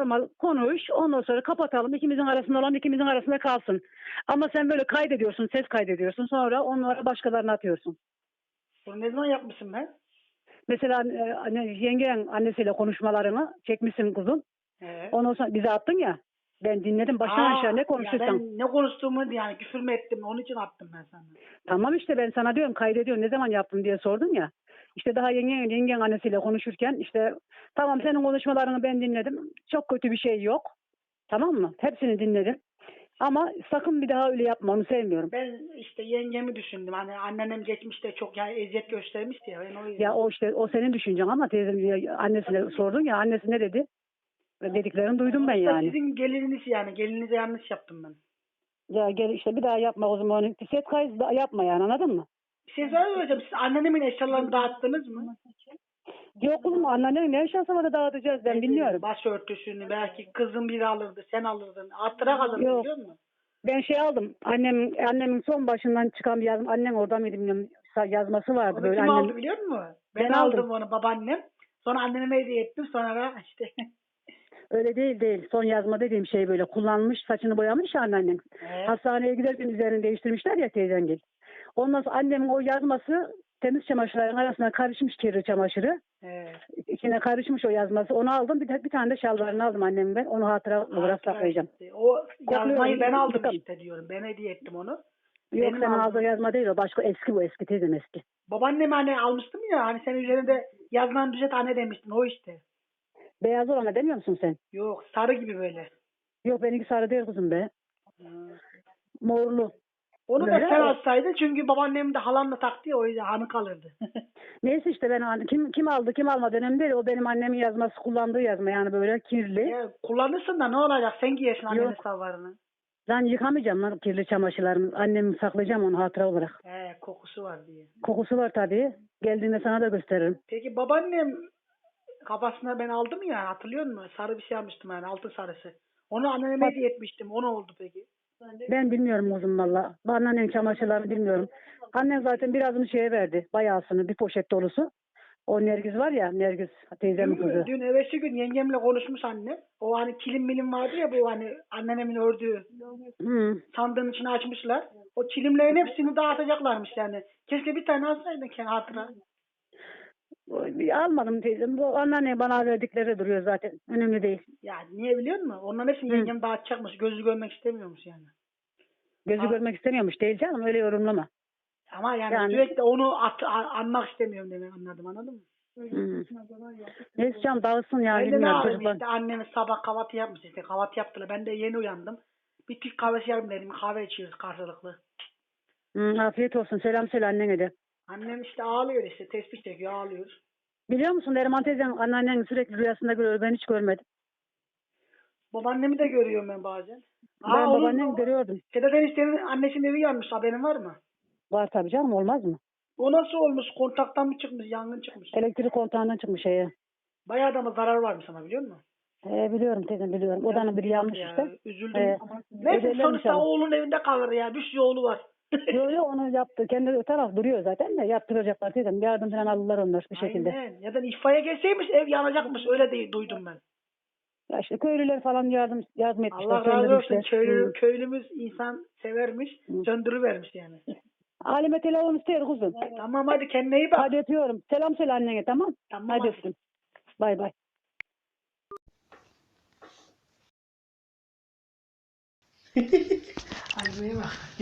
normal konuş. Ondan sonra kapatalım. İkimizin arasında olan ikimizin arasında kalsın. Ama sen böyle kaydediyorsun, ses kaydediyorsun. Sonra onları başkalarına atıyorsun. Bunu ne zaman yapmışım ben? Mesela e, anne, yengen annesiyle konuşmalarını çekmişsin kuzum. Ee? Ondan sonra bize attın ya. Ben dinledim baştan Aa, aşağı ne konuşursan. ben ne konuştuğumu yani küfür mü ettim onun için attım ben sana. Tamam işte ben sana diyorum kaydediyorum ne zaman yaptın diye sordun ya. İşte daha yengen, yengen annesiyle konuşurken işte tamam senin konuşmalarını ben dinledim. Çok kötü bir şey yok. Tamam mı? Hepsini dinledim. Ama sakın bir daha öyle yapma onu sevmiyorum. Ben işte yengemi düşündüm. Hani anneannem geçmişte çok yani eziyet göstermişti ya. Ben o yüzden. Ya o işte o senin düşüncen ama teyzem annesine sordun ya annesi ne dedi? Dediklerini duydum ben yani. Sizin gelininiz yani. Gelinize yanlış yaptım ben. Ya gel işte bir daha yapma o zaman. Set kayıt yapma yani anladın mı? Şey söyleyeceğim. Siz anneannemin eşyalarını dağıttınız mı? Yok oğlum anneannenin ne eşyası var da dağıtacağız ben bilmiyorum. Başörtüsünü belki kızın biri alırdı. Sen alırdın. Hatıra kalırdı Yok. biliyor musun? Ben şey aldım. Annem annemin son başından çıkan bir yazım. Annem orada mıydı bilmiyorum. Yazması vardı Onu böyle kim annem. aldı biliyor musun? Ben, Ben aldım. aldım. onu babaannem. Sonra anneme hediye ettim. Sonra da işte. Öyle değil değil. Son yazma dediğim şey böyle kullanmış saçını boyamış ya anneannem. Evet. Hastaneye giderken üzerini değiştirmişler ya teyzengil. Ondan sonra annemin o yazması temiz çamaşırların arasına karışmış kirli çamaşırı. Evet. İçine karışmış o yazması. Onu aldım. Bir, de, bir tane de şalvarını aldım annemin ben. Onu hatıra olarak saklayacağım. O yazmayı ben aldım işte diyorum. Ben hediye ettim onu. Yok Benim aldım. aldığın yazma değil o. Başka eski bu eski teyzem eski. Babaannem hani almıştım ya hani senin üzerinde yazılan düzelt anne demiştin o işte. Beyaz olana demiyor musun sen? Yok sarı gibi böyle. Yok benimki sarı değil kızım be. Morlu. Onu da sen alsaydın çünkü babaannem de halamla taktı ya o yüzden hanı kalırdı. Neyse işte ben an- kim kim aldı kim almadı önemli değil. O benim annemin yazması kullandığı yazma yani böyle kirli. ya, kullanırsın da ne olacak sen giyesin annenin Yok. salvarını. Ben yıkamayacağım lan kirli çamaşırlarımı. Annemin saklayacağım onu hatıra olarak. He kokusu var diye. Kokusu var tabii. Geldiğinde sana da gösteririm. Peki babaannem kafasına ben aldım ya hatırlıyor musun? Sarı bir şey almıştım yani altın sarısı. Onu anneme hediye etmiştim. O ne oldu peki? Ben bilmiyorum uzun valla. Ben annemin çamaşırlarını bilmiyorum. Annem zaten birazını şeye verdi. Bayağısını bir poşet dolusu. O Nergiz var ya Nergiz teyzemin Dün, kızı. dün evvelsi gün yengemle konuşmuş annem. O hani kilim milim vardı ya bu hani anneannemin ördüğü Hı. sandığın içine açmışlar. O çilimlerin hepsini dağıtacaklarmış yani. Keşke bir tane alsaydın kendi hatıra. Almadım teyzem. Bu anneanne bana verdikleri duruyor zaten. Önemli değil. Ya niye biliyor musun? Onların hepsini Hı. yengem dağıtacakmış. Gözü görmek istemiyormuş yani. Gözü Aa. görmek istemiyormuş değil canım. Öyle yorumlama. Ama yani, Yani- sürekli onu at, a- anmak istemiyorum demek anladım anladın mı? Hı. Neyse canım dağılsın yani. de ne bilmiyorum yapayım çocuklar. işte annemiz sabah kahvaltı yapmış işte kahvaltı yaptılar. Ben de yeni uyandım. Bir Türk kahvesi yapayım dedim. Kahve içiyoruz karşılıklı. Hı, afiyet olsun. Selam söyle annene de. Annem işte ağlıyor işte tespih çekiyor ağlıyor. Biliyor musun Neriman teyzen anneannen sürekli rüyasında görüyor. Ben hiç görmedim. Babaannemi de görüyorum ben bazen. ben onun- babaannemi görüyordum. Sedat eniştenin annesinin evi yanmış haberin var mı? Var tabii canım olmaz mı? O nasıl olmuş? Kontaktan mı çıkmış? Yangın çıkmış. Elektrik kontağından çıkmış şeye. Bayağı da mı zarar varmış ama biliyor musun? He, biliyorum teyzem biliyorum. Odanın biri yanmış Ya, işte. Üzüldüm. Ee, Neyse özellikle sonuçta oğlun evinde kalır ya. Bir sürü oğlu var. Yo onu yaptı. Kendi o taraf duruyor zaten de yaptıracaklar teyzem. Yardım falan alırlar onlar bir şekilde. Aynen. Ya da itfaiye gelseymiş ev yanacakmış. Öyle de duydum ben. Ya işte köylüler falan yardım yardım etmişler. Allah razı olsun. Köylü, Hı. köylümüz insan severmiş. Söndürüvermiş yani. Halime telefon ister kuzum. tamam hadi kendine iyi bak. Hadi öpüyorum. Selam söyle annene tamam. Tamam Hadi hadi. öptüm. Bay bay. Hadi bak.